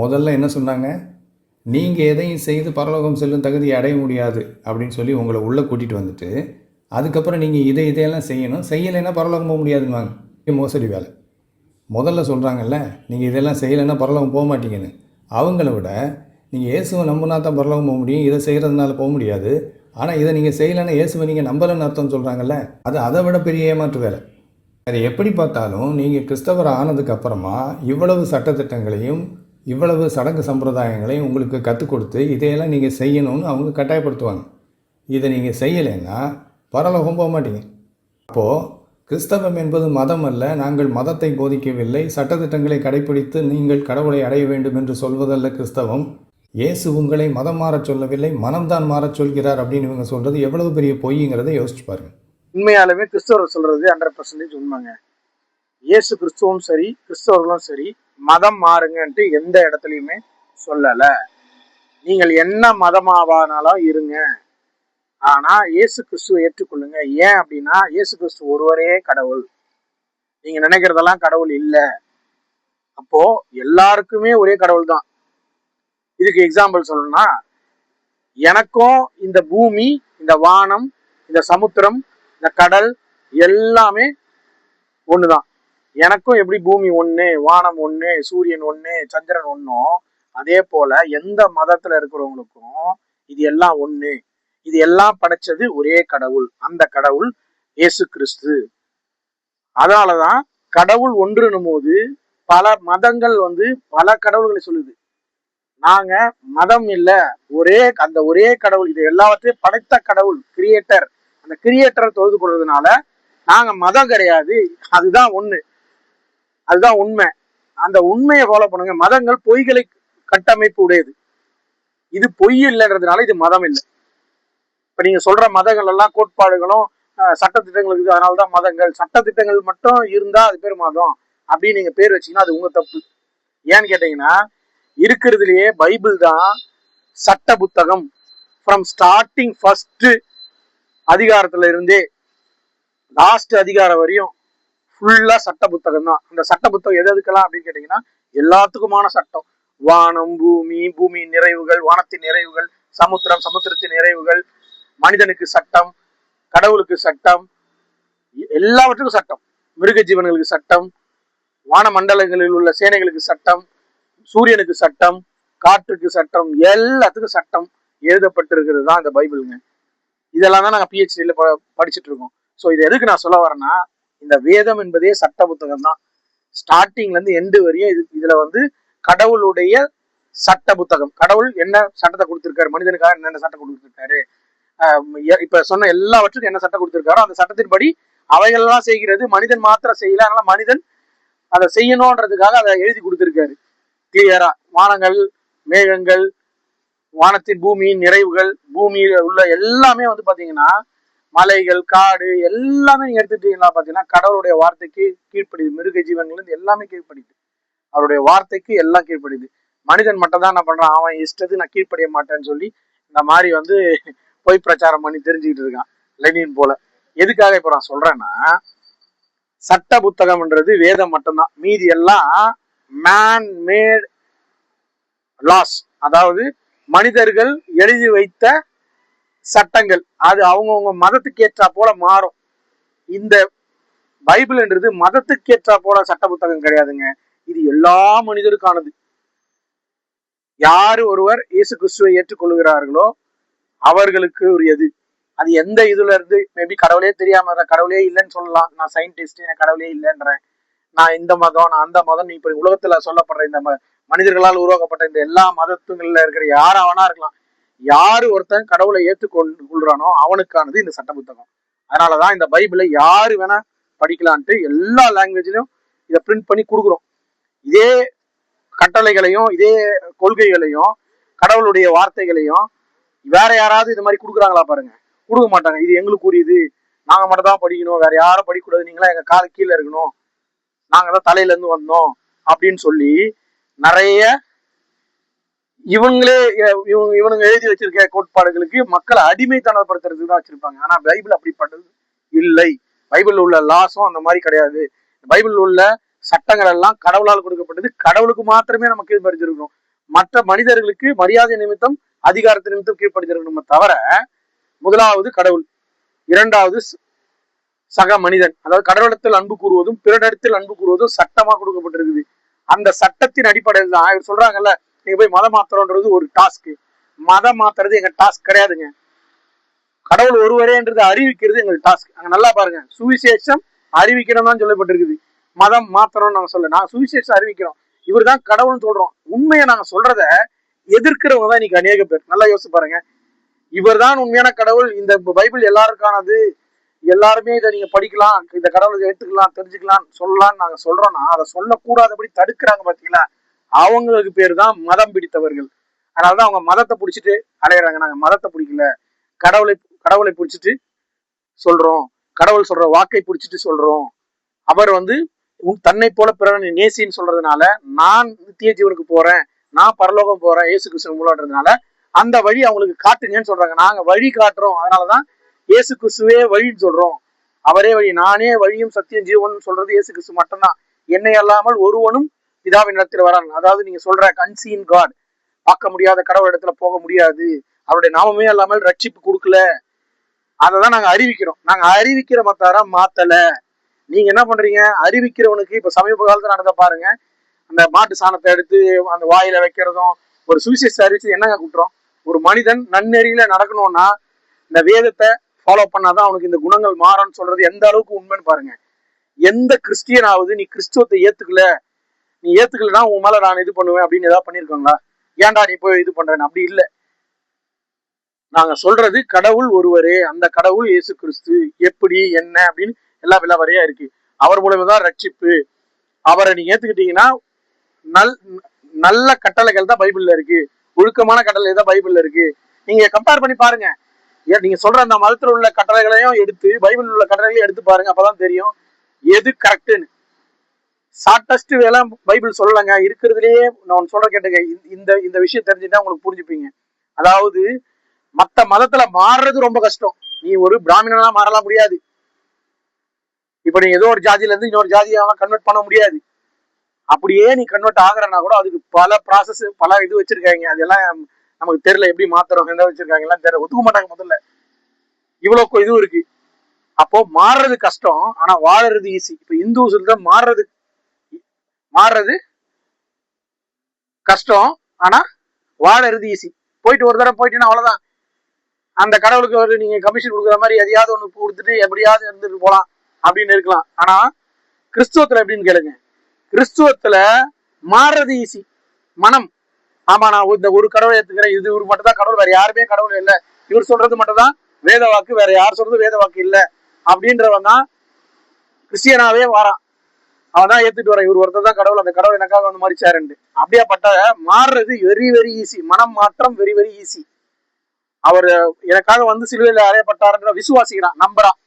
முதல்ல என்ன சொன்னாங்க? நீங்கள் எதையும் செய்து பரலோகம் செல்லும் தகுதி அடைய முடியாது அப்படின்னு சொல்லி உங்களை உள்ளே கூட்டிகிட்டு வந்துட்டு அதுக்கப்புறம் நீங்கள் இதை இதையெல்லாம் செய்யணும். செய்யலைன்னா பரலோகம் போக முடியாதுன்னு மோசடி வேலை. முதல்ல சொல்கிறாங்கல்ல நீங்கள் இதெல்லாம் செய்யலைன்னா பரலோகம் போக மாட்டீங்கன்னு. அவங்கள விட நீங்கள் இயேசுவை நம்பினா தான் பரலோகம் போக முடியும். இதை செய்கிறதுனால போக முடியாது. ஆனால் இதை நீங்கள் செய்யலைன்னா இயேசுவை நீங்கள் நம்பலைன்னு அர்த்தம் சொல்கிறாங்கல்ல அது அதை விட பெரிய ஏமாற்று வேலை. அதை எப்படி பார்த்தாலும் நீங்கள் கிறிஸ்தவர் ஆனதுக்கு அப்புறமா இவ்வளவு சட்டத்திட்டங்களையும் இவ்வளவு சடங்கு சம்பிரதாயங்களையும் உங்களுக்கு கற்றுக் கொடுத்து இதையெல்லாம் நீங்கள் செய்யணும்னு அவங்க கட்டாயப்படுத்துவாங்க. இதை நீங்கள் செய்யலைன்னா பரலோகம் போக மாட்டீங்க. அப்போது கிறிஸ்தவம் என்பது மதம் அல்ல நாங்கள் மதத்தை போதிக்கவில்லை சட்டத்திட்டங்களை கடைப்பிடித்து நீங்கள் கடவுளை அடைய வேண்டும் என்று சொல்வதல்ல கிறிஸ்தவம். இயேசு உங்களை மதம் மாறச் சொல்லவில்லை மனம்தான் மாறச் சொல்கிறார் அப்படின்னு இவங்க சொல்கிறது எவ்வளவு பெரிய பொய்ங்கிறதை யோசிச்சு பாருங்க. உண்மையாலுமே கிறிஸ்தவர் சொல்கிறது ஹண்ட்ரட் பர்சன்டேஜ் உண்மைங்க. இயேசு கிறிஸ்துவும் சரி கிறிஸ்தவர்களும் சரி மதம் மாறுங்கன்ட்டு எந்த இடத்துலையுமே சொல்லல. நீங்கள் என்ன மதமாவானாலும் இருங்க. ஆனா இயேசு கிறிஸ்துவை ஏற்றுக்கொள்ளுங்க. ஏன் அப்படின்னா இயேசு கிறிஸ்து ஒருவரே கடவுள். நீங்க நினைக்கிறதெல்லாம் கடவுள் இல்லை. அப்போ எல்லாருக்குமே ஒரே கடவுள் தான். இதுக்கு எக்ஸாம்பிள் சொல்லணும்னா எனக்கும் இந்த பூமி இந்த வானம் இந்த சமுத்திரம் இந்த கடல் எல்லாமே ஒண்ணுதான். எனக்கும் எப்படி பூமி ஒன்று வானம் ஒன்று சூரியன் ஒன்று சந்திரன் ஒன்றும் அதே போல எந்த மதத்துல இருக்கிறவங்களுக்கும் இது எல்லாம் ஒன்று இது எல்லாம் படைச்சது ஒரே கடவுள். அந்த கடவுள் இயேசு கிறிஸ்து. அதனாலதான் கடவுள் ஒன்றுனும் போது பல மதங்கள் வந்து பல கடவுள்களை சொல்லுது. நாங்க மதம் இல்ல ஒரே அந்த ஒரே கடவுள் இது எல்லாவற்றையும் படைத்த கடவுள் கிரியேட்டர் அந்த கிரியேட்டரை தொழுது கொள்வதனால நாங்க மதம் கிடையாது. அதுதான் ஒண்ணு. அதுதான் உண்மை. அந்த உண்மையை ஃபாலோ பண்ணுங்க. மதங்கள் பொய்களை கட்டமைப்பு உடையது. இது பொய் இல்லைன்றதுனால இது மதம் இல்லை. இப்ப நீங்க சொல்ற மதங்கள் எல்லாம் கோட்பாடுகளும் அஹ், சட்டத்திட்டங்கள் இருக்குது. அதனாலதான் மதங்கள். சட்டத்திட்டங்கள் மட்டும் இருந்தா அது பேர் மதம். அப்படின்னு நீங்க பேர் வச்சீங்கன்னா அது உங்க தப்பு. ஏன்னு கேட்டீங்கன்னா இருக்கிறதுலயே பைபிள் தான் சட்ட புத்தகம். ஃப்ரம் ஸ்டார்டிங் ஃபர்ஸ்ட் அதிகாரத்துல இருந்தே லாஸ்ட் அதிகாரம் வரையும் ஃபுல்லா சட்ட புத்தகம் தான். அந்த சட்ட புத்தகம் எது எதுக்கெல்லாம் அப்படின்னு கேட்டீங்கன்னா எல்லாத்துக்குமான சட்டம். வானம் பூமி பூமியின் நிறைவுகள் வானத்தின் நிறைவுகள் சமுத்திரம் சமுத்திரத்தின் நிறைவுகள் மனிதனுக்கு சட்டம் கடவுளுக்கு சட்டம் எ- எல்லாவற்றுக்கும் சட்டம். மிருக ஜீவன்களுக்கு சட்டம் வான மண்டலங்களில் உள்ள சேனைகளுக்கு சட்டம் சூரியனுக்கு சட்டம் காற்றுக்கு சட்டம் எல்லாத்துக்கும் சட்டம் எழுதப்பட்டிருக்கிறது தான் இந்த பைபிளுங்க. இதெல்லாம் தான் நாங்கள் பிஹெச்டியில் படிச்சுட்டு இருக்கோம். ஸோ இது எதுக்கு நான் சொல்ல வரேன்னா இந்த வேதம் என்பதே சட்ட புத்தகம் தான். ஸ்டார்டிங்ல இருந்து எண்டு வரையும் இது இதுல வந்து கடவுளுடைய சட்ட புத்தகம். கடவுள் என்ன சட்டத்தை கொடுத்திருக்காரு? மனிதனுக்காக என்னென்ன சட்டம் கொடுத்திருக்காரு? இப்ப சொன்ன எல்லாவற்றுக்கும் என்ன சட்டம் கொடுத்திருக்காரோ அந்த சட்டத்தின்படி அவைகள்லாம் செய்கிறது. மனிதன் மாத்திரம் செய்யல. அதனால மனிதன் அதை செய்யணும்ன்றதுக்காக அதை எழுதி கொடுத்திருக்காரு. கிளியரா வானங்கள் மேகங்கள் வானத்தின் பூமியின் நிறைவுகள் பூமியில் உள்ள எல்லாமே வந்து பாத்தீங்கன்னா மலைகள் காடு எல்லாமே நீங்க எடுத்துட்டீங்கன்னா பாத்தீங்கன்னா கடவுளுடைய வார்த்தைக்கு கீழ்ப்படிது மிருக ஜீவன்கள் எல்லாமே கீழ்ப்படிது அவருடைய வார்த்தைக்கு எல்லாம் கீழ்ப்படிது மனிதன் மட்டும் தான் என்ன பண்றான்? அவன் இஷ்டத்துக்கு நான் கீழ்ப்படிய மாட்டேன்னு சொல்லி இந்த மாதிரி வந்து பொய் பிரச்சாரம் பண்ணி தெரிஞ்சுக்கிட்டு இருக்கான். லெனின் போல. எதுக்காக இப்ப நான் சொல்றேன்னா சட்ட புத்தகம்ன்றது வேதம் மட்டும்தான். மீதி எல்லாம் மேன் மேட் லாஸ் அதாவது மனிதர்கள் எழுதி வைத்த சட்டங்கள் அது அவங்கவுங்க மதத்துக்கு ஏற்றா போல மாறும். இந்த பைபிள்ன்றது மதத்துக்கு ஏற்றா போல சட்ட புத்தகம் கிடையாதுங்க. இது எல்லா மனிதருக்கானது. யாரு ஒருவர் இயேசு கிறிஸ்துவை ஏற்றுக்கொள்கிறார்களோ அவர்களுக்கு உரியது. அது எந்த இதுல இருந்து மேபி கடவுளே தெரியாம கடவுளே இல்லைன்னு சொல்லலாம். நான் சயின்டிஸ்ட் எனக்கு கடவுளே இல்லைன்றேன். நான் இந்த மதம் நான் அந்த மதம் நீ உலகத்துல சொல்லப்படுற இந்த ம- மனிதர்களால் உருவாக்கப்பட்ட இந்த எல்லா மதத்துங்கள்ல இருக்கிற யாராவனா இருக்கலாம். யாரு ஒருத்தன் கடவுளை ஏற்றுக்கொண்டு கொள்றானோ அவனுக்கானது இந்த சட்ட புத்தகம். அதனாலதான் இந்த பைபிளை யாரு வேணா படிக்கலான்ட்டு எல்லா லாங்குவேஜ்லயும் இதை பிரிண்ட் பண்ணி கொடுக்குறோம். இதே கட்டளைகளையும் இதே கொள்கைகளையும் கடவுளுடைய வார்த்தைகளையும் வேற யாராவது இது மாதிரி கொடுக்குறாங்களா பாருங்க. கொடுக்க மாட்டாங்க. இது எங்களுக்கு உரியது. நாங்க மட்டும் தான் படிக்கணும். வேற யாரும் படிக்கக்கூடாது. நீங்களா எங்க கால கீழே இருக்கணும். நாங்க தான் தலையில இருந்து வந்தோம் அப்படின்னு சொல்லி நிறைய இவங்களே இவங்க இவனுங்க எழுதி வச்சிருக்க கோட்பாடுகளுக்கு மக்களை அடிமைத்தனப்படுத்துறதுக்கு தான் வச்சிருப்பாங்க. ஆனா பைபிள் அப்படிப்பட்டது இல்லை. பைபிள் உள்ள லாஸும் அந்த மாதிரி கிடையாது. பைபிள் உள்ள சட்டங்கள் எல்லாம் கடவுளால் கொடுக்கப்பட்டது. கடவுளுக்கு மாத்திரமே நம்ம கீழ்படிஞ்சிருக்கணும் மற்ற மனிதர்களுக்கு மரியாதை நிமித்தம் அதிகாரத்தை நிமித்தம் கீழ்ப்படுத்திருக்கணுமே தவிர முதலாவது கடவுள். இரண்டாவது சக மனிதன். அதாவது கடவுளத்தில் அன்பு கூறுவதும் பிறனிடத்தில் அன்பு கூறுவதும் சட்டமா கொடுக்கப்பட்டிருக்குது. அந்த சட்டத்தின் அடிப்படையில் தான் இவர் சொல்றாங்கல்ல நீங்க போய் மதம் மாத்துறோன்றது ஒரு டாஸ்க் மதம் மாத்துறது எங்க டாஸ்க் கிடையாதுங்க. கடவுள் ஒருவரேன்றது அறிவிக்கிறது எங்கள் டாஸ்க் அங்க நல்லா பாருங்க. சுவிசேஷம் அறிவிக்கிறோம் தான் சொல்லப்பட்டிருக்குது. மதம் மாத்திரம்னு நாங்க சொல்ல நாங்க சுவிசேஷம் அறிவிக்கிறோம். இவர் தான் கடவுள்னு சொல்றோம். உண்மையை நாங்க சொல்றத எதிர்க்கிறவங்க தான் இன்னைக்கு அநேக பேர். நல்லா யோசிச்சு பாருங்க. இவர் தான் உண்மையான கடவுள். இந்த பைபிள் எல்லாருக்கானது. எல்லாருமே இதை நீங்க படிக்கலாம். இந்த கடவுளை எடுத்துக்கலாம் தெரிஞ்சுக்கலாம் சொல்லலாம்னு நாங்க சொல்றோம்னா அதை சொல்லக்கூடாதபடி தடுக்கிறாங்க பாத்தீங்களா? அவங்களுக்கு பேர் தான் மதம் பிடித்தவர்கள். அதனாலதான் அவங்க மதத்தை பிடிச்சிட்டு அலையிறாங்க. நாங்க மதத்தை பிடிக்கல. கடவுளை கடவுளை பிடிச்சிட்டு சொல்றோம். கடவுள் சொல்ற வாக்கை பிடிச்சிட்டு சொல்றோம். அவர் வந்து உன் தன்னை போல பிறனை நேசின்னு சொல்றதுனால நான் நித்திய ஜீவனுக்கு போறேன். நான் பரலோகம் போறேன். இயேசு கிறிஸ்து மூலன்றதுனால அந்த வழி அவங்களுக்கு காட்டுங்கன்னு சொல்றாங்க. நாங்க வழி காட்டுறோம். அதனாலதான் இயேசு கிறிஸ்துவே வழின்னு சொல்றோம். அவரே வழி. நானே வழியும் சத்தியம் ஜீவன் சொல்றது இயேசு கிறிஸ்து மட்டும்தான். என்னை அல்லாமல் ஒருவனும் பிதாவின் இடத்துல வரான். அதாவது நீங்க சொல்ற கன்சீன் காட் பார்க்க முடியாத கடவுள் இடத்துல போக முடியாது. அவருடைய நாமமே இல்லாமல் ரட்சிப்பு கொடுக்கல. அதை தான் நாங்க அறிவிக்கிறோம். நாங்க அறிவிக்கிற மத்தார மாத்தல. நீங்க என்ன பண்றீங்க? அறிவிக்கிறவனுக்கு இப்ப சமீப காலத்துல நடந்த பாருங்க. அந்த மாட்டு சாணத்தை எடுத்து அந்த வாயில வைக்கிறதும் ஒரு சுவிசேஷ அறிவிச்சு என்னங்க குற்றம்? ஒரு மனிதன் நன்னெறியில நடக்கணும்னா இந்த வேதத்தை ஃபாலோ பண்ணாதான் அவனுக்கு இந்த குணங்கள் மாறும்னு சொல்றது எந்த அளவுக்கு உண்மைன்னு பாருங்க. எந்த கிறிஸ்டியனாவது நீ கிறிஸ்துவத்தை ஏத்துக்கல நீ ஏத்துக்கலனா உன் மேல நான் இது பண்ணுவேன் அப்படின்னு ஏதாவது பண்ணிருக்காங்களா? ஏன்டா நீ போய் இது பண்றேன்னு? அப்படி இல்ல. நாங்க சொல்றது கடவுள் ஒருவரே அந்த கடவுள் இயேசு கிறிஸ்து எப்படி என்ன அப்படின்னு எல்லா விலாவரையா இருக்கு. அவர் மூலமா தான் ரட்சிப்பு. அவரை நீங்க ஏத்துக்கிட்டீங்கன்னா நல் நல்ல கட்டளைகள் தான் பைபிள்ல இருக்கு. ஒழுக்கமான கட்டளை தான் பைபிள்ல இருக்கு. நீங்க கம்பேர் பண்ணி பாருங்க. ஏன் நீங்க சொல்ற அந்த மதத்துல உள்ள கட்டளைகளையும் எடுத்து பைபிள் உள்ள கட்டளைகளையும் எடுத்து பாருங்க அப்பதான் தெரியும். எது கரெக்டுன்னு ஷார்டஸ்ட் வேலாம் பைபிள் சொல்லலைங்க. இருக்கிறதுலயே நான் சொல்ற கேட்டுங்க. இந்த- இந்த இந்த விஷயம் தெரிஞ்சுட்டா உங்களுக்கு புரிஞ்சுப்பீங்க. அதாவது மத்த மதத்துல மாறுறது ரொம்ப கஷ்டம். நீ ஒரு பிராமணனா மாறலாம் முடியாது. இப்ப நீ ஏதோ ஒரு ஜாதியில இருந்து இன்னொரு ஜாதியெல்லாம் கன்வெர்ட் பண்ண முடியாது. அப்படியே நீ கன்வெர்ட் ஆகுறனா கூட அதுக்கு பல ப்ராசஸ் பல இது வச்சிருக்காங்க. அதெல்லாம் நமக்கு தெரியல எப்படி மாத்துறோம் என்ன வச்சிருக்காங்க எல்லாம் தெரியல. ஒத்துக்க மாட்டாங்க முதல்ல. இவ்வளோ இதுவும் இருக்கு. அப்போ மாறுறது கஷ்டம் ஆனா வாழறது ஈஸி இப்ப இந்துஸ்ல மாறுறது மாறுறது கஷ்டம். ஆனா வாழறது ஈஸி போயிட்டு ஒரு தடவை போயிட்டீங்கன்னா அவ்வளவுதான். அந்த கடவுளுக்கு ஒரு நீங்க கமிஷன் கொடுக்குற மாதிரி எதையாவது ஒண்ணு கொடுத்துட்டு எப்படியாவது இருந்துட்டு போலாம் அப்படின்னு இருக்கலாம். ஆனா கிறிஸ்துவத்துல எப்படின்னு கேளுங்க. கிறிஸ்துவத்துல மாறுறது ஈஸி மனம். ஆமா நான் இந்த ஒரு கடவுளை ஏத்துக்கிறேன் இது இவர் மட்டும் தான் கடவுள் வேற யாருமே கடவுள் இல்ல. இவர் சொல்றது மட்டும் தான் வேத வாக்கு வேற யார் சொல்றது வேத வாக்கு இல்ல. அப்படின்றவன் தான் கிறிஸ்டியனாவே வாரான். அவன் தான் ஏத்துட்டு வரான். இவர் ஒருத்தர் தான் கடவுள். அந்த கடவுள் எனக்காக வந்து மறிச்சாருண்டு பட்ட மாறுறது வெரி வெரி ஈஸி மனம் மாற்றம் வெரி வெரி ஈஸி அவர் எனக்காக வந்து சிலுவையில் அறையப்பட்டாருன்ற விசுவாசிக்கிறான் நம்புறான்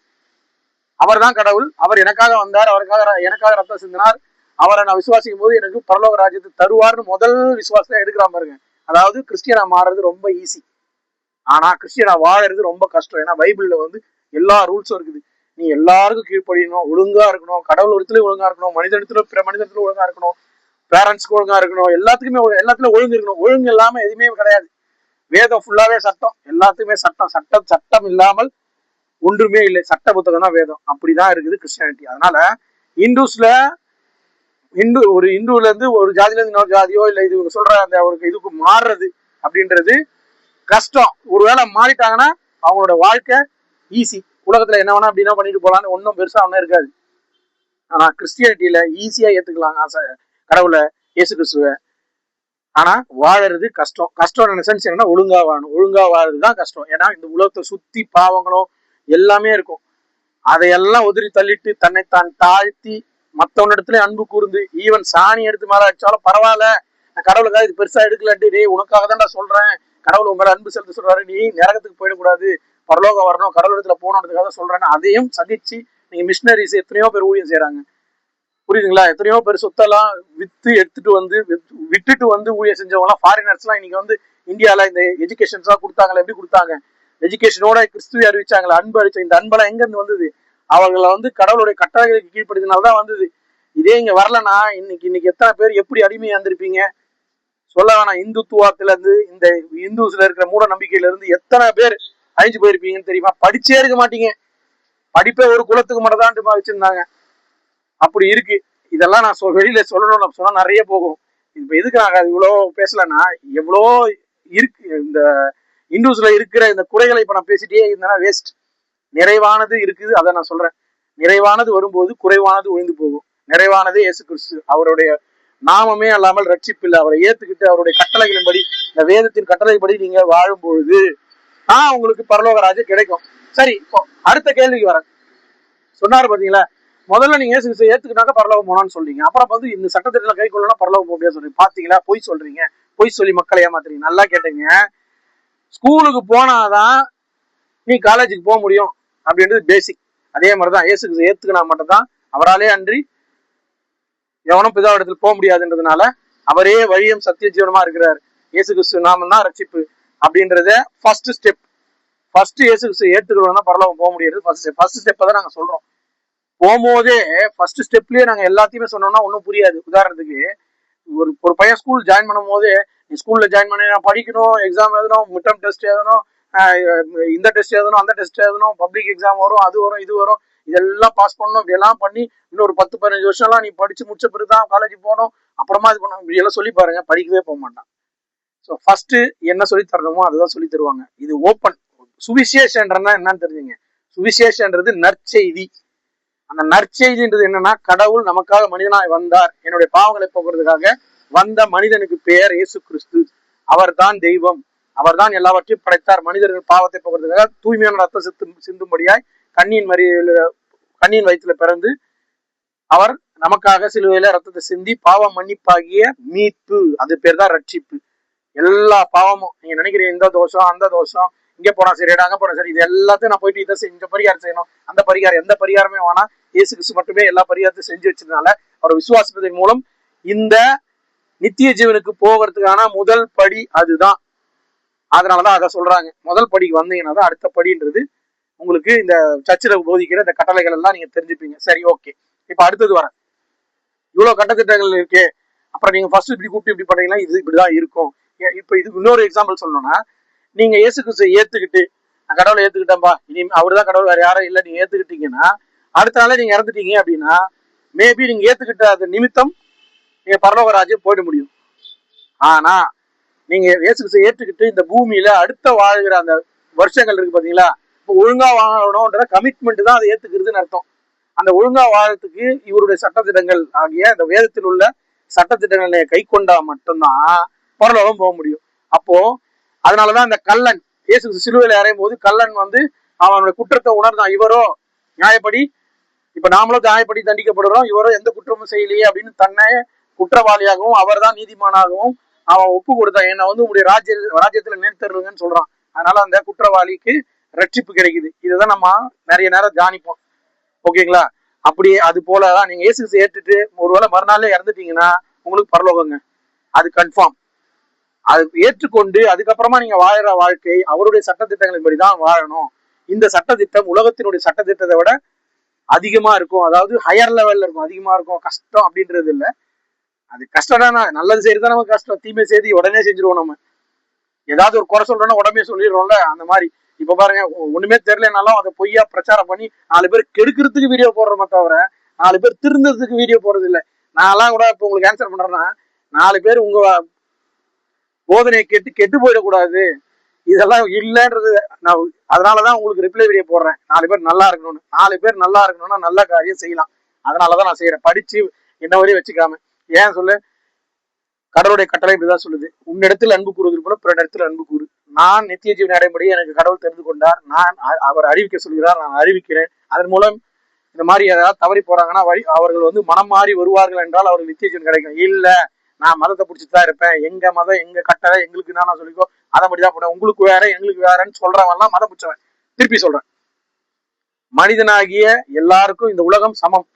அவர் தான் கடவுள். அவர் எனக்காக வந்தார். அவருக்காக ர- எனக்காக ரத்தம் சிந்தினார். அவரை நான் விசுவாசிக்கும் போது எனக்கு பரலோக ராஜ்யத்தை தருவார்னு முதல் விசுவாசத்தை எடுக்கிறான் பாருங்க. அதாவது கிறிஸ்டியனா மாறுறது ரொம்ப ஈஸி ஆனா கிறிஸ்டியனா வாழறது ரொம்ப கஷ்டம். ஏன்னா பைபிள்ல வந்து எல்லா ரூல்ஸும் இருக்குது. நீ எல்லாருக்கும் கீழ்ப்படியணும் ஒழுங்கா இருக்கணும் கடவுள் இடத்துலயும் ஒழுங்கா இருக்கணும் மனிதனத்துல பிற மனிதத்துல ஒழுங்கா இருக்கணும் பேரண்ட்ஸ்க்கு ஒழுங்கா இருக்கணும் எல்லாத்துக்குமே எல்லாத்துலயும் ஒழுங்கு இருக்கணும். ஒழுங்கு இல்லாம எதுவுமே கிடையாது. வேதம் ஃபுல்லாவே சட்டம். எல்லாத்துக்குமே சட்டம். சட்டம் சட்டம் இல்லாமல் ஒன்றுமே இல்லை. சட்ட புத்தகம் தான் வேதம். அப்படிதான் இருக்குது கிறிஸ்டியானிட்டி அதனால இந்துஸ்ல இந்து ஒரு இந்துல இருந்து ஒரு ஜாதியில இருந்து இன்னொரு ஜாதியோ இல்ல இது சொல்ற அந்த ஒரு இதுக்கு மாறுறது அப்படின்றது கஷ்டம். ஒருவேளை மாறிட்டாங்கன்னா அவங்களோட வாழ்க்கை ஈஸி உலகத்துல என்ன வேணா அப்படின்னா பண்ணிட்டு போகலான்னு ஒன்றும் பெருசா ஒன்றும் இருக்காது. ஆனா கிறிஸ்டியானிட்டியில ஈஸியா ஏத்துக்கலாம் ஆசை கடவுளை இயேசு கிறிஸ்துவ. ஆனா வாழறது கஷ்டம். கஷ்டம் சென்ஸ் என்னன்னா ஒழுங்கா வாழணும். ஒழுங்கா வாழறது தான் கஷ்டம். ஏன்னா இந்த உலகத்தை சுத்தி பாவங்களும் எல்லாமே இருக்கும். அதையெல்லாம் உதிரி தள்ளிட்டு தன்னை தான் தாழ்த்தி மத்தவனிடத்துல அன்பு கூர்ந்து ஈவன் சாணி எடுத்து மேல அடிச்சாலும் பரவாயில்ல. நான் கடவுளுக்காக இது பெருசா எடுக்கலாட்டி டேய் உனக்காக தான் நான் சொல்றேன். கடவுள் உங்களை அன்பு செலுத்த சொல்றாரு. நீ நரகத்துக்கு போயிடக்கூடாது. பரலோகம் வரணும் கடவுள் போகணுன்றதுக்காக சொல்றேன்னு அதையும் சந்திச்சு நீங்க மிஷினரிஸ் எத்தனையோ பேர் ஊழியம் செய்யறாங்க புரியுதுங்களா? எத்தனையோ பேர் சொத்தெல்லாம் வித்து எடுத்துட்டு வந்து வித்து- விட்டுட்டு வந்து ஊழியம் செஞ்சவங்க எல்லாம் ஃபாரினர்ஸ் எல்லாம் இன்னைக்கு வந்து இந்தியால இந்த எஜுகேஷன்ஸ் எல்லாம் கொடுத்தாங்களா? எப்படி கொடுத்தாங்க? எஜுகேஷனோட கிறிஸ்துவை அறிவிச்சாங்களா? அன்பு அறிவிச்ச இந்த அன்பெல்லாம் எங்க இருந்து வந்தது? அவங்கள வந்து கடவுளுடைய கட்டளைகளுக்கு கீழ்ப்படுத்தினால தான் வந்தது. இதே இங்க வரலன்னா இன்னைக்கு இன்னைக்கு எத்தனை பேர் எப்படி அடிமையா இருந்திருப்பீங்க? சொல்ல வேணாம். இந்துத்துவத்துல இருந்து இந்த இந்துஸ்ல இருக்கிற மூட நம்பிக்கையில இருந்து எத்தனை பேர் அழிஞ்சு போயிருப்பீங்கன்னு தெரியுமா? படிச்சே இருக்க மாட்டீங்க. படிப்பே ஒரு குலத்துக்கு மட்டும் தான் வச்சிருந்தாங்க. அப்படி இருக்கு. இதெல்லாம் நான் வெளியில சொல்லணும்னு சொன்னா நிறைய போகும். இப்ப எதுக்காக இவ்வளோ பேசலன்னா எவ்வளோ இருக்கு இந்த இந்துஸ்ல இருக்கிற இந்த குறைகளை இப்ப நான் பேசிட்டே இருந்தேன்னா வேஸ்ட் நிறைவானது இருக்குது அதை நான் சொல்றேன். நிறைவானது வரும்போது குறைவானது ஒழிந்து போகும். நிறைவானது இயேசு கிறிஸ்து. அவருடைய நாமமே அல்லாமல் ரட்சிப்பு இல்லை அவரை ஏத்துக்கிட்டு அவருடைய கட்டளைகளின்படி இந்த வேதத்தின் கட்டளைப்படி நீங்க வாழும் பொழுது ஆஹ் உங்களுக்கு பரலோக ராஜ்யம் கிடைக்கும். சரி இப்போ அடுத்த கேள்விக்கு வரேன். சொன்னாரு பாத்தீங்களா? முதல்ல நீங்க இயேசு கிறிஸ்துவை ஏத்துக்கிட்டாக்க பரலோகம் போனான்னு சொல்றீங்க. அப்புறம் வந்து இந்த சட்டத்திட்டங்களை கை கொள்ளனா பரலோகம் போக முடியாது சொல்றீங்க. பாத்தீங்களா? பொய் சொல்றீங்க. பொய் சொல்லி மக்களை ஏமாத்துறீங்க. நல்லா கேட்டீங்க. ஸ்கூலுக்கு போனாதான் நீ காலேஜுக்கு போக முடியும். அப்படின்றது பேசிக் அதே மாதிரிதான் இயேசு கிறிஸ்துவை ஏத்துக்கினா மட்டும்தான் அவராலே அன்றி எவனும் பிதாவிடத்தில் போக முடியாதுன்றதுனால அவரே வழியும் சத்திய ஜீவனமா இருக்கிறார். இயேசு கிறிஸ்து நாம தான் ரட்சிப்பு. அப்படின்றத ஃபர்ஸ்ட் ஸ்டெப் ஃபர்ஸ்ட் இயேசு கிறிஸ்து ஏத்துக்கணும்னா பரலோகம் போக முடியாது. ஃபர்ஸ்ட் ஸ்டெப் ஃபர்ஸ்ட் ஸ்டெப்பை தான் நாங்கள் சொல்றோம். போகும்போதே ஃபர்ஸ்ட் ஸ்டெப்லயே நாங்கள் எல்லாத்தையுமே சொன்னோம்னா ஒன்றும் புரியாது. உதாரணத்துக்கு ஒரு ஒரு பையன் ஸ்கூல் ஜாயின் பண்ணும் போது நீ ஸ்கூல்ல ஜாயின் பண்ணி நான் படிக்கணும் எக்ஸாம் எழுதணும் மிட்டம் டெஸ்ட் எழுதணும் இந்த டெஸ்ட் எழுதணும் அந்த டெஸ்ட் எழுதணும் பப்ளிக் எக்ஸாம் வரும் அது வரும் இது வரும் இதெல்லாம் பாஸ் பண்ணணும் இப்படியெல்லாம் பண்ணி இன்னொரு பத்து பதினஞ்சு வருஷம்லாம் நீ படிச்சு முடிச்ச பிறகு தான் காலேஜ் போகணும் அப்புறமா இது பண்ணணும் இப்படி எல்லாம் சொல்லி பாருங்க படிக்கவே போக மாட்டான். ஸோ ஃபஸ்ட்டு என்ன சொல்லி தரணுமோ அதுதான் சொல்லி தருவாங்க. இது ஓப்பன் சுவிசேஷன்றனா என்னன்னு தெரிஞ்சுங்க. சுவிசேஷன்றது நற்செய்தி. அந்த நற்செய்தின்றது என்னன்னா கடவுள் நமக்காக மனிதனாய் வந்தார். என்னுடைய பாவங்களை போக்குறதுக்காக வந்த மனிதனுக்கு பெயர் இயேசு கிறிஸ்து அவர்தான் தெய்வம். அவர்தான் எல்லாவற்றையும் படைத்தார். மனிதர்கள் பாவத்தை போக்குறதுக்காக தூய்மையான ரத்தம் சித்து சிந்தும்படியாய் கண்ணியின் மறியல கண்ணியின் வயிற்றுல பிறந்து அவர் நமக்காக சிலுவையில ரத்தத்தை சிந்தி பாவம் மன்னிப்பாகிய மீட்பு. அது பேர் தான் ரட்சிப்பு. எல்லா பாவமும். நீங்க நினைக்கிறீங்க இந்த தோஷம் அந்த தோஷம் இங்க போனா சரி அங்க போனா சரி இது எல்லாத்தையும் நான் போயிட்டு இதை செய்~ இந்த பரிகாரம் செய்யணும் அந்த பரிகாரம் எந்த பரிகாரமே வேணாம். இயேசு கிறிஸ்து மட்டுமே எல்லா பரிகாரத்தையும் செஞ்சு வச்சதுனால அவர் விசுவாசிப்பதன் மூலம் இந்த நித்திய ஜீவனுக்கு போகிறதுக்கான முதல் படி அதுதான். அதனாலதான் அதை சொல்றாங்க. முதல் படிக்கு வந்தீங்கன்னா தான் அடுத்த படின்றது உங்களுக்கு இந்த சர்ச்சில் போதிக்கிற இந்த கட்டளைகள் எல்லாம் நீங்க தெரிஞ்சுப்பீங்க. சரி ஓகே. இப்ப அடுத்தது வரேன். இவ்வளவு கட்டத்திட்டங்கள் இருக்கே. அப்புறம் நீங்க ஃபர்ஸ்ட் இப்படி கூப்பிட்டு இப்படி பண்ணீங்கன்னா இது இப்படிதான் இருக்கும். இப்ப இதுக்கு இன்னொரு எக்ஸாம்பிள் சொல்லணும்னா நீங்க இயேசு கிறிஸ்துவை ஏத்துக்கிட்டு நான் கடவுளை ஏத்துக்கிட்டேன்பா இனி அவர்தான் கடவுள் வேற யாரும் இல்லை நீங்க ஏத்துக்கிட்டீங்கன்னா அடுத்த நாளே நீங்க இறந்துட்டீங்க அப்படின்னா மேபி நீங்க ஏத்துக்கிட்ட அது நிமித்தம் நீங்க பரலோக ராஜ்யம் போயிட முடியும். ஆனா நீங்க இயேசு கிறிஸ்துவை ஏற்றுக்கிட்டு இந்த பூமியில அடுத்த வாழ்கிற அந்த வருஷங்கள் இருக்கு பாத்தீங்களா? இப்போ ஒழுங்கா வாழணும்ன்ற கமிட்மெண்ட் தான் அதை ஏத்துக்கிறதுன்னு அர்த்தம். அந்த ஒழுங்கா வாழறதுக்கு இவருடைய சட்டத்திட்டங்கள் ஆகிய அந்த வேதத்தில் உள்ள சட்டத்திட்டங்களை கை கொண்டா மட்டும்தான் பரலோகம் போக முடியும். அப்போ அதனாலதான் அந்த கல்லன் இயேசு சிலுவையில் சிலுவையில அறையும் போது கல்லன் வந்து அவனுடைய குற்றத்தை உணர்ந்தான். இவரோ நியாயப்படி இப்ப நாமளும் நியாயப்படி தண்டிக்கப்படுறோம் இவரோ எந்த குற்றமும் செய்யலையே அப்படின்னு தன்னை குற்றவாளியாகவும் அவர் தான் நீதிமானாகவும் அவன் ஒப்பு கொடுத்தான். என்னை வந்து உங்களுடைய ராஜ்ய ராஜ்யத்துல நினைத்தருங்கன்னு சொல்றான். அதனால அந்த குற்றவாளிக்கு ரட்சிப்பு கிடைக்குது. இதுதான் நம்ம நிறைய நேரம் தியானிப்போம். ஓகேங்களா? அப்படி அது போலதான் நீங்க ஏசு ஏற்றுட்டு ஒருவேளை மறுநாள்ல இறந்துட்டீங்கன்னா உங்களுக்கு பரலோகங்க. அது கன்ஃபார்ம் அது ஏற்றுக்கொண்டு அதுக்கப்புறமா நீங்க வாழற வாழ்க்கை அவருடைய சட்டத்திட்டங்களின்படி தான் வாழணும். இந்த சட்டத்திட்டம் உலகத்தினுடைய சட்டத்திட்டத்தை விட அதிகமா இருக்கும். அதாவது ஹையர் லெவல்ல இருக்கும். அதிகமா இருக்கும். கஷ்டம் அப்படின்றது இல்ல. அது கஷ்டம் தானே நல்லது செய்யறது நமக்கு கஷ்டம். தீமை செய்து உடனே செஞ்சிருவோம் நம்ம. ஏதாவது ஒரு குறை சொல்றோம்னா உடனே சொல்லிடுறோம்ல அந்த மாதிரி. இப்ப பாருங்க ஒண்ணுமே தெரியலனாலும் அதை பொய்யா பிரச்சாரம் பண்ணி நாலு பேர் கெடுக்கிறதுக்கு வீடியோ போடுறோமே தவிர நாலு பேர் திருந்தறதுக்கு வீடியோ போடுறது இல்ல நான்லாம் கூட இப்ப உங்களுக்கு ஆன்சர் பண்றேன்னா நாலு பேர் உங்க போதனையை கேட்டு கெட்டு போயிடக்கூடாது. இதெல்லாம் இல்லைன்றது நான் அதனாலதான் உங்களுக்கு ரிப்ளை வீடியோ போடுறேன். நாலு பேர் நல்லா இருக்கணும்னு. நாலு பேர் நல்லா இருக்கணும்னா நல்ல காரியம் செய்யலாம். அதனாலதான் நான் செய்யறேன் படிச்சு என்ன வரையும் வச்சுக்காம. ஏன் சொல்லு? கடவுளுடைய கட்டளை இப்படிதான் சொல்லுது. உன்னிடத்தில் அன்பு கூறுவது போல பிறனிடத்தில் அன்பு கூறு. நான் நித்திய ஜீவன் அடையும்படி எனக்கு கடவுள் தெரிந்து கொண்டார். நான் அவர் அறிவிக்க சொல்கிறார். நான் அறிவிக்கிறேன். அதன் மூலம் இந்த மாதிரி ஏதாவது தவறி போறாங்கன்னா வழி அவர்கள் வந்து மனம் மாறி வருவார்கள் என்றால் அவர்கள் நித்திய ஜீவன் கிடைக்கும். இல்ல. நான் மதத்தை பிடிச்சிட்டு தான் இருப்பேன். எங்க மதம் எங்க கட்டளை எங்களுக்கு நான் நான் சொல்லிக்கோ அதை தான் போடுவேன். உங்களுக்கு வேற எங்களுக்கு வேறன்னு சொல்றவன்லாம் மதம் பிடிச்சவன். திருப்பி சொல்றேன். மனிதனாகிய எல்லாருக்கும் இந்த உலகம் சமம்.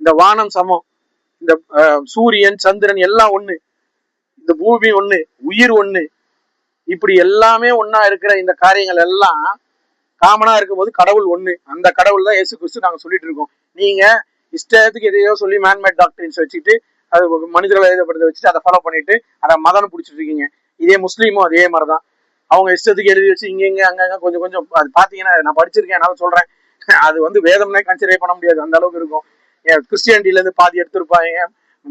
இந்த வானம் சமம். இந்த சூரியன் சந்திரன் எல்லாம் ஒண்ணு. இந்த பூமி ஒண்ணு உயிர் ஒண்ணு. இப்படி எல்லாமே ஒன்னா இருக்கிற இந்த காரியங்கள் எல்லாம் காமனா இருக்கும்போது கடவுள் ஒண்ணு. அந்த கடவுள் தான் இயேசு கிறிஸ்து நாங்க சொல்லிட்டு இருக்கோம். நீங்க இஷ்டத்துக்கு எதையோ சொல்லி மேன்மேட் டாக்டர்ஸ் வச்சுட்டு அது மனிதர்களை எழுதப்படுத்த வச்சுட்டு அதை ஃபாலோ பண்ணிட்டு அதை மதம்னு பிடிச்சிட்டு இருக்கீங்க இதே முஸ்லீமும் அதே மாதிரிதான். அவங்க இஷ்டத்துக்கு எழுதி வச்சு இங்க இங்க அங்க அங்க கொஞ்சம் கொஞ்சம் அது பாத்தீங்கன்னா நான் படிச்சிருக்கேன் என்னால சொல்றேன். அது வந்து வேதம்னே கன்சிடர் பண்ண முடியாது. அந்த அளவுக்கு இருக்கும். ஏன் கிறிஸ்டியானிட்டில இருந்து பாதி எடுத்திருப்பாங்க.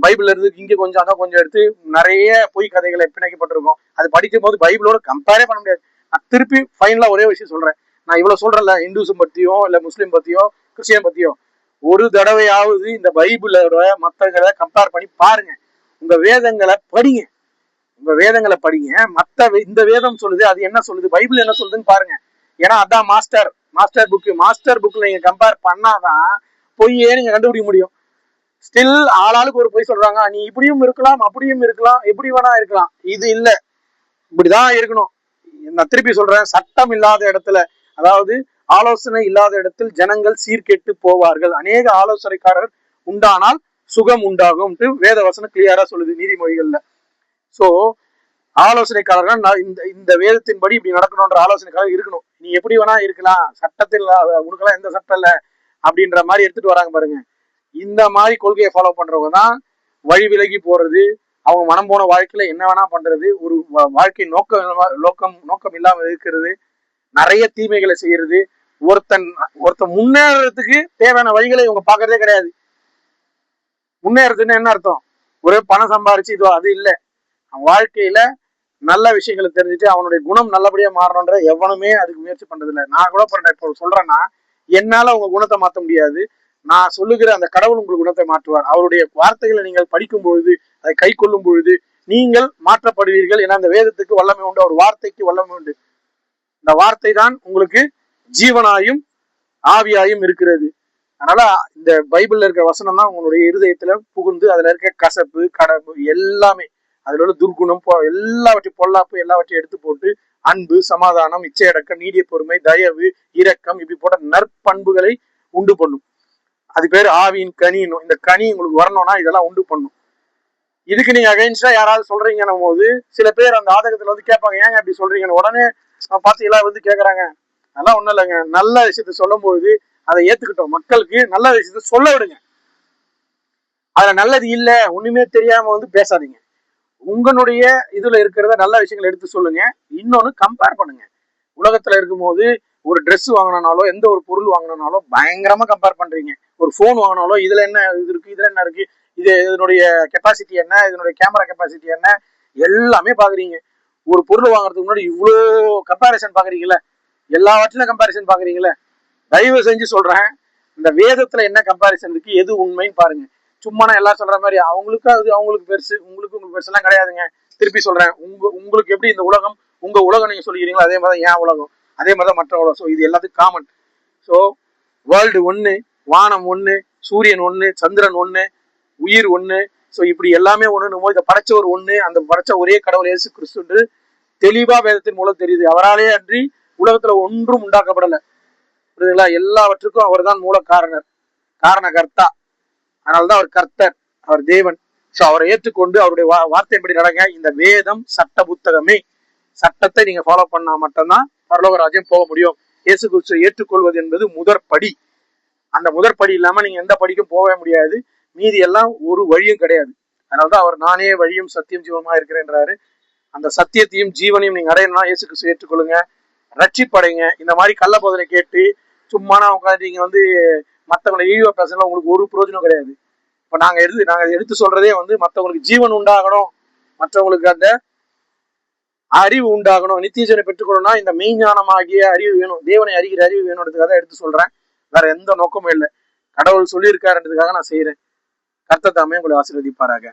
பைபிள்ல இருந்து இங்க கொஞ்சம் அங்க கொஞ்சம் எடுத்து நிறைய பொய் கதைகளை பிணைக்கப்பட்டிருக்கும். அது படிக்கும் போது பைபிளோட கம்பேரே பண்ண முடியாது. நான் திருப்பி ஃபைனலா ஒரே விஷயம் சொல்றேன். நான் இவ்வளவு சொல்றேன்ல இந்துசம் பத்தியோ இல்ல முஸ்லீம் பத்தியோ கிறிஸ்டியன் பத்தியோ. ஒரு தடவையாவது இந்த பைபிளோட மற்றங்களை கம்பேர் பண்ணி பாருங்க. உங்க வேதங்களை படிங்க. உங்க வேதங்களை படிங்க. மத்த இந்த வேதம் சொல்லுது அது என்ன சொல்லுது பைபிள் என்ன சொல்லுதுன்னு பாருங்க. ஏன்னா அதான் மாஸ்டர் மாஸ்டர் புக் மாஸ்டர் புக்ல நீங்க கம்பேர் பண்ணாதான் பொய்யே நீங்க கண்டுபிடிக்க முடியும். ஸ்டில் ஆளாளுக்கு ஒரு பொய் சொல்றாங்க நீ இப்படியும் இருக்கலாம் அப்படியும் இருக்கலாம் எப்படி வேணா இருக்கலாம். இது இல்ல. இப்படிதான் இருக்கணும். நான் திருப்பி சொல்றேன் சட்டம் இல்லாத இடத்துல அதாவது ஆலோசனை இல்லாத இடத்தில் ஜனங்கள் சீர்கெட்டு போவார்கள். அநேக ஆலோசனைக்காரர் உண்டானால் சுகம் உண்டாகும். வேத வசனம் கிளியரா சொல்லுது நீதிமொழிகள்ல. சோ ஆலோசனைக்காரர்கள் நான் இந்த இந்த வேதத்தின்படி இப்படி நடக்கணும்ன்ற ஆலோசனைக்காரர் இருக்கணும். நீ எப்படி வேணா இருக்கலாம். சட்டத்தில் உனக்கெல்லாம் எந்த சட்டம் இல்ல. அப்படின்ற மாதிரி எடுத்துட்டு வராங்க பாருங்க. இந்த மாதிரி கொள்கையை ஃபாலோ பண்றவங்க தான் வழி விலகி போறது அவங்க மனம் போன வாழ்க்கையில என்ன வேணா பண்றது ஒரு வாழ்க்கை நோக்கம் நோக்கம் நோக்கம் இல்லாமல் இருக்கிறது நிறைய தீமைகளை செய்யறது ஒருத்தன் ஒருத்தன் முன்னேறதுக்கு தேவையான வழிகளை இவங்க பாக்குறதே கிடையாது. முன்னேறதுன்னு என்ன அர்த்தம்? ஒரே பணம் சம்பாரிச்சு இதுவோ அது இல்லை. அவன் வாழ்க்கையில நல்ல விஷயங்களை தெரிஞ்சுட்டு அவனுடைய குணம் நல்லபடியா மாறணுன்ற எவனுமே அதுக்கு முயற்சி பண்றது இல்லை நான் கூட பண்றேன் இப்போ சொல்றேன்னா என்னால உங்க குணத்தை மாற்ற முடியாது. நான் சொல்லுகிற அந்த கடவுள் உங்கள் குணத்தை மாற்றுவார். அவருடைய வார்த்தைகளை நீங்கள் படிக்கும் பொழுது அதை கை கொள்ளும் பொழுது நீங்கள் மாற்றப்படுவீர்கள். ஏன்னா அந்த வேதத்துக்கு வல்லமை உண்டு ஒரு வார்த்தைக்கு வல்லமை உண்டு. இந்த வார்த்தை தான் உங்களுக்கு ஜீவனாயும் ஆவியாயும் இருக்கிறது. அதனால இந்த பைபிள்ல இருக்கிற வசனம் தான் உங்களுடைய இருதயத்துல புகுந்து அதுல இருக்க கசப்பு கடப்பு எல்லாமே அதுல உள்ள துர்குணம் எல்லாவற்றையும் பொல்லாப்பு எல்லாவற்றையும் எடுத்து போட்டு அன்பு சமாதானம் இச்சையடக்கம் நீடிய பொறுமை தயவு இரக்கம் இப்படி போட்ட நற்பண்புகளை உண்டு பண்ணும். அது பேர் ஆவியின் கனின்னு இந்த கனி உங்களுக்கு வரணும்னா இதெல்லாம் உண்டு பண்ணும். இதுக்கு நீங்க அகைன்ஸ்டா யாராவது சொல்றீங்கன்னும் போது சில பேர் அந்த ஆதகத்துல வந்து கேட்பாங்க ஏங்க அப்படி சொல்றீங்கன்னு? உடனே நான் பார்த்து எல்லாம் வந்து கேக்குறாங்க. அதெல்லாம் ஒண்ணும் இல்லைங்க. நல்ல விஷயத்த சொல்லும்போது அதை ஏத்துக்கிட்டோம். மக்களுக்கு நல்ல விஷயத்த சொல்ல விடுங்க. அதுல நல்லது இல்ல ஒண்ணுமே தெரியாம வந்து பேசாதீங்க. உங்களுடைய இதுல இருக்கிறத நல்ல விஷயங்கள் எடுத்து சொல்லுங்க. இன்னொன்னு கம்பேர் பண்ணுங்க. உலகத்துல இருக்கும்போது ஒரு ட்ரெஸ் வாங்கினாலோ எந்த ஒரு பொருள் வாங்கினாலோ பயங்கரமா கம்பேர் பண்றீங்க. ஒரு ஃபோன் வாங்கினாலோ இதுல என்ன இது இருக்கு இதுல என்ன இருக்கு இது இதனுடைய கெப்பாசிட்டி என்ன இதனுடைய கேமரா கெப்பாசிட்டி என்ன எல்லாமே பாக்குறீங்க. ஒரு பொருள் வாங்குறதுக்கு முன்னாடி இவ்வளோ கம்பேரிசன் பாக்குறீங்களா எல்லாவற்றிலும் கம்பாரிசன் பாக்குறீங்களே தயவு செஞ்சு சொல்றேன். இந்த வேதத்துல என்ன கம்பாரிசன் இருக்கு எது உண்மைன்னு பாருங்க. சும்மா நான் எல்லாம் சொல்ற மாதிரி அவங்களுக்கு அது அவங்களுக்கு பெருசு உங்களுக்கு உங்களுக்கு பெருசுலாம் கிடையாதுங்க. திருப்பி சொல்றேன் உங்க உங்களுக்கு எப்படி இந்த உலகம் உங்க உலகம் நீங்க சொல்லிக்கிறீங்களோ அதே மாதிரி தான் என் உலகம். அதே மாதிரி தான் மற்ற உலகம். ஸோ இது எல்லாத்துக்கும் காமன் ஸோ வேர்ல்டு ஒன்று வானம் ஒன்று சூரியன் ஒன்று சந்திரன் ஒன்று உயிர் ஒன்று ஸோ இப்படி எல்லாமே ஒன்றுன்னு போது இதை படைச்சவர் ஒன்று அந்த படைச்ச ஒரே கடவுள் இயேசு கிறிஸ்து தெளிவாக வேதத்தின் மூலம் தெரியுது. அவராலே அன்றி உலகத்துல ஒன்றும் உண்டாக்கப்படலை. புரியுதுங்களா? எல்லாவற்றுக்கும் அவர்தான் மூல காரணர் கர்த்தா அதனால்தான் அவர் கர்த்தர் அவர் தேவன். ஸோ அவரை ஏற்றுக்கொண்டு அவருடைய வா வார்த்தையின்படி நடங்க. இந்த வேதம் சட்ட புத்தகமே. சட்டத்தை நீங்க ஃபாலோ பண்ணா மட்டும்தான் பரலோக ராஜ்யம் போக முடியும். இயேசு கிறிஸ்துவை ஏற்றுக்கொள்வது என்பது முதற்படி. அந்த முதற்படி இல்லாம நீங்க எந்த படிக்கும் போகவே முடியாது. மீதி எல்லாம் ஒரு வழியும் கிடையாது. அதனால்தான் அவர் நானே வழியும் சத்தியம் ஜீவனமா இருக்கிறேன்றாரு. அந்த சத்தியத்தையும் ஜீவனையும் நீங்க அடையணும்னா இயேசு கிறிஸ்துவை ஏற்றுக்கொள்ளுங்க. ரட்சிப்படைங்க. இந்த மாதிரி கள்ள போதனை கேட்டு சும்மா நான் உட்காந்து நீங்க வந்து மற்றவங்களை இழிவா பேசலாம் உங்களுக்கு ஒரு பிரயோஜனம் கிடையாது. இப்ப நாங்க எடுத்து நாங்க எடுத்து சொல்றதே வந்து மத்தவங்களுக்கு ஜீவன் உண்டாகணும். மற்றவங்களுக்கு அந்த அறிவு உண்டாகணும். நித்தியஜனை பெற்றுக்கொள்ளணும்னா இந்த மெய்ஞானமாகிய அறிவு வேணும். தேவனை அறிகிற அறிவு வேணுன்றதுக்காக எடுத்து சொல்றேன். வேற எந்த நோக்கமும் இல்லை. கடவுள் சொல்லியிருக்காருன்றதுக்காக நான் செய்யறேன் கர்த்த தாமே உங்களை ஆசீர்வதிப்பாராக.